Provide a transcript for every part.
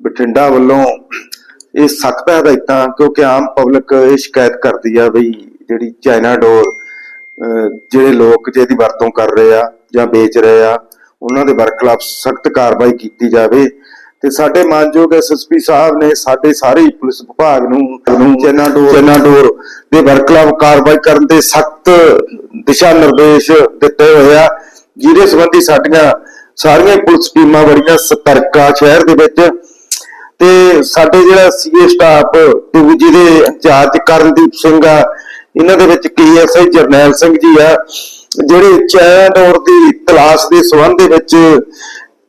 ਬਠਿੰਡਾ ਵੱਲੋਂ ਇਹ ਸਖਤ ਹਦਾਇਤਾਂ, ਕਿਉਂਕਿ ਆਮ ਪਬਲਿਕ ਇਹ ਸ਼ਿਕਾਇਤ ਕਰਦੀ ਆ ਬਈ ਜਿਹੜੀ ਚਾਈਨਾ ਡੋਰ ਜਿਹੜੇ ਲੋਕ ਜਿਹਦੀ ਵਰਤੋਂ ਕਰ ਰਹੇ ਆ ਜਾਂ ਵੇਚ ਰਹੇ ਆ, ਉਹਨਾਂ ਦੇ ਵਰਖਲਾਫ ਸਖਤ ਕਾਰਵਾਈ ਕੀਤੀ ਜਾਵੇ। ਤੇ ਸਾਡੇ ਮਾਨਯੋਗ ਐਸਐਸਪੀ ਸਾਹਿਬ ਨੇ ਸਾਡੇ ਸਾਰੇ ਪੁਲਿਸ ਵਿਭਾਗ ਨੂੰ ਨੂੰ ਡੋਰ ਚਾਈਨਾ ਡੋਰ ਦੇ ਵਰਖਲਾਫ ਕਾਰਵਾਈ ਕਰਨ ਦੇ ਸਖਤ ਦਿਸ਼ਾ ਨਿਰਦੇਸ਼ ਦਿੱਤੇ ਹੋਏ ਆ, ਜਿਹਦੇ ਸੰਬੰਧੀ ਸਾਡੀਆਂ ਸਾਰੀਆਂ ਪੁਲਿਸ ਟੀਮਾਂ ਬੜੀਆਂ ਸਤਰਕ ਸ਼ਹਿਰ ਦੇ ਵਿੱਚ ਤੇ ਸਾਡੇ ਜਿਹੜਾ ਸੀਏ ਸਟਾਫ 2 ਦੇ ਇੰਚਾਰਜ ਕਰਨਦੀਪ ਸਿੰਘ ਆ, ਇਹਨਾਂ ਦੇ ਵਿੱਚ ਕੇਐਸਆਈ ਜਰਨੈਲ ਸਿੰਘ ਜੀ ਆ, ਜਿਹੜੇ ਚੈਨ ਡੋਰ ਦੀ ਤਲਾਸ਼ ਦੇ ਸੰਬੰਧ ਦੇ ਵਿੱਚ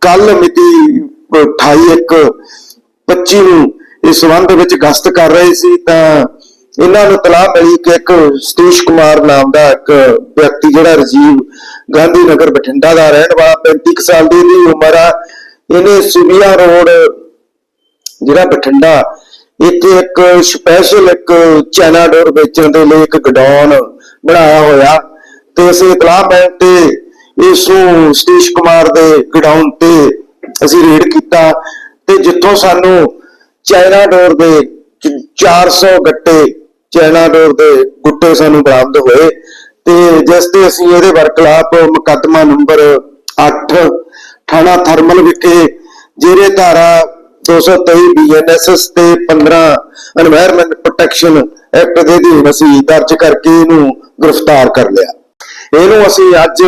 ਕੱਲ ਮਿਤੀ 28/1/25 ਨੂੰ ਇਸ ਸੰਬੰਧ ਵਿੱਚ ਗਸ਼ਤ ਕਰ ਰਹੇ ਸੀ, ਤਾਂ ਇਹਨਾਂ ਨੂੰ ਤਲਾਹ ਮਿਲੀ ਕਿ ਇੱਕ ਸਤੀਸ਼ ਕੁਮਾਰ ਨਾਮ ਦਾ ਇੱਕ ਵਿਅਕਤੀ ਜਿਹੜਾ ਰਜੀਵ ਗਾਂਧੀ ਨਗਰ ਬਠਿੰਡਾ ਦਾ ਰਹਿਣ ਵਾਲਾ 35 ਕੁ ਸਾਲ ਦੀ ਉਮਰ ਆ, ਇਹਨੇ ਸੁਬੀਆ ਰੋਡ ਜਿਹੜਾ ਬਠਿੰਡਾ ਇੱਥੇ ਇੱਕ ਸਪੈਸ਼ਲ ਇੱਕ ਚਾਈਨਾ ਡੋਰ ਵੇਚਣ ਦੇ ਲਈ ਇੱਕ ਗਡਾਊਨ ਬਣਾਇਆ ਹੋਇਆ ਤੇ ਅਸੀਂ ਇਤਲਾਹ ਮਿਲਣ ਤੇ ਇਸ ਨੂੰ ਸਤੀਸ਼ ਕੁਮਾਰ ਦੇ ਗਡਾਊਨ ਤੇ ਅਸੀਂ ਰੇਡ ਕੀਤਾ ਤੇ ਜਿੱਥੋਂ ਸਾਨੂੰ ਚਾਈਨਾ ਡੋਰ ਦੇ 400 ਗੱਟੇ ਚਾਈਨਾ ਡੋਰ ਦੇ ਗੁੱਟੇ ਸਾਨੂੰ ਬਰਾਮਦ ਹੋਏ ਤੇ ਜਿਸ ਤੇ ਅਸੀਂ ਇਹਦੇ ਵਰਕਲਾਪ ਮੁਕੱਦਮਾ ਨੰਬਰ 8 ਥਾਣਾ ਥਰਮਲ ਵਿਖੇ ਜਿਹੜੇ ਧਾਰਾ 223 ਬੀਐਨਐਸਐਸ ਤੇ 15 এনवायरमेंट ਪ੍ਰੋਟੈਕਸ਼ਨ ਐਕਟ ਦੇ ਅਧੀਨ ਅਸੀਂ ਦਰਜ ਕਰਕੇ ਇਹਨੂੰ ਗ੍ਰਿਫਤਾਰ ਕਰ ਲਿਆ। ਇਹਨੂੰ ਅਸੀਂ ਅੱਜ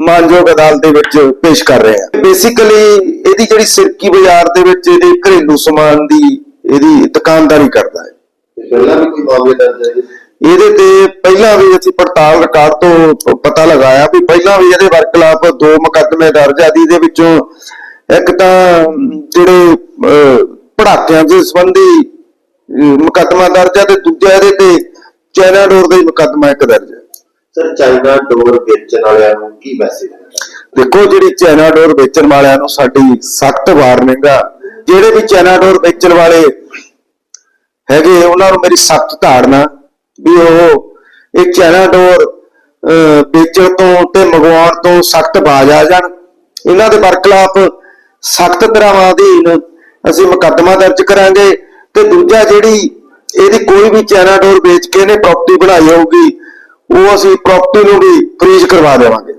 ਮਾਨਯੋਗ ਅਦਾਲਤ ਦੇ ਵਿੱਚ ਪੇਸ਼ ਕਰ ਰਹੇ ਹਾਂ। ਬੇਸਿਕਲੀ ਇਹਦੀ ਜਿਹੜੀ ਸਿਰਕੀ ਬਾਜ਼ਾਰ ਦੇ ਵਿੱਚ ਇਹਦੇ ਘਰੇਲੂ ਸਮਾਨ ਦੀ ਇਹਦੀ ਦੁਕਾਨਦਾਰੀ ਕਰਦਾ ਹੈ। ਪਹਿਲਾਂ ਵੀ ਕੋਈ ਮਾਮਲੇ ਦਰਜ ਹੈ ਇਹਦੇ ਤੇ ਪਹਿਲਾਂ ਵੀ ਅਸੀਂ ਪੜਤਾਲ ਰਿਕਾਰਡ ਤੋਂ ਪਤਾ ਲਗਾਇਆ ਵੀ ਪਹਿਲਾਂ ਵੀ ਇਹਦੇ ਵਰਕਲਾਪ ਦੋ ਮੁਕੱਦਮੇ ਦਰਜ ਆਦੀ ਦੇ ਵਿੱਚੋਂ ਇੱਕ ਤਾਂ ਜਿਹੜੇ ਪੜਾਕਿਆਂ ਦੇ ਸੰਬੰਧੀ ਮੁਕੱਦਮਾ ਦਰਜ ਆ ਤੇ ਦੂਜਾ ਇਹਦੇ ਤੇ ਚਾਈਨਾ ਡੋਰ ਦਾ ਹੀ ਮੁਕੱਦਮਾ ਇੱਕ ਦਰਜ ਹੈ ਸਰ ਚਾਈਨਾ ਡੋਰ ਵੇਚਣ ਵਾਲਿਆਂ ਨੂੰ ਕੀ ਮੈਸੇਜ ਹੈ ਦੇਖੋ ਜਿਹੜੀ ਚਾਈਨਾ ਡੋਰ ਵੇਚਣ ਵਾਲਿਆਂ ਨੂੰ ਸਾਡੀ ਸਖਤ ਵਾਰਨਿੰਗ ਆ। ਜਿਹੜੇ ਵੀ ਚਾਈਨਾ ਡੋਰ ਵੇਚਣ ਵਾਲੇ ਹੈਗੇ ਉਹਨਾਂ ਨੂੰ ਮੇਰੀ ਸਖਤ ਧਾਰਨਾ ਵੀ ਉਹ ਇਹ ਚਾਈਨਾ ਡੋਰ ਵੇਚਣ ਤੋਂ ਤੇ ਮੰਗਵਾਉਣ ਤੋਂ ਸਖਤ ਬਾਜ਼ ਆ ਜਾਣ। ਇਹਨਾਂ ਦੇ ਵਰਕਲਾਪ ਸਖਤ ਧਾਰਾਵਾਂ ਅਧੀਨ ਅਸੀਂ ਮੁਕੱਦਮਾ ਦਰਜ ਕਰਾਂਗੇ ਤੇ ਦੂਜਾ ਜਿਹੜੀ ਇਹਦੀ ਕੋਈ ਵੀ ਚਾਈਨਾ ਡੋਰ ਵੇਚ ਕੇ ਇਹਨੇ ਪ੍ਰਾਪਰਟੀ ਬਣਾਈ ਹੋਊਗੀ, ਉਹ ਅਸੀਂ ਪ੍ਰਾਪਰਟੀ ਨੂੰ ਵੀ ਫ੍ਰੀਜ਼ ਕਰਵਾ ਦੇਵਾਂਗੇ।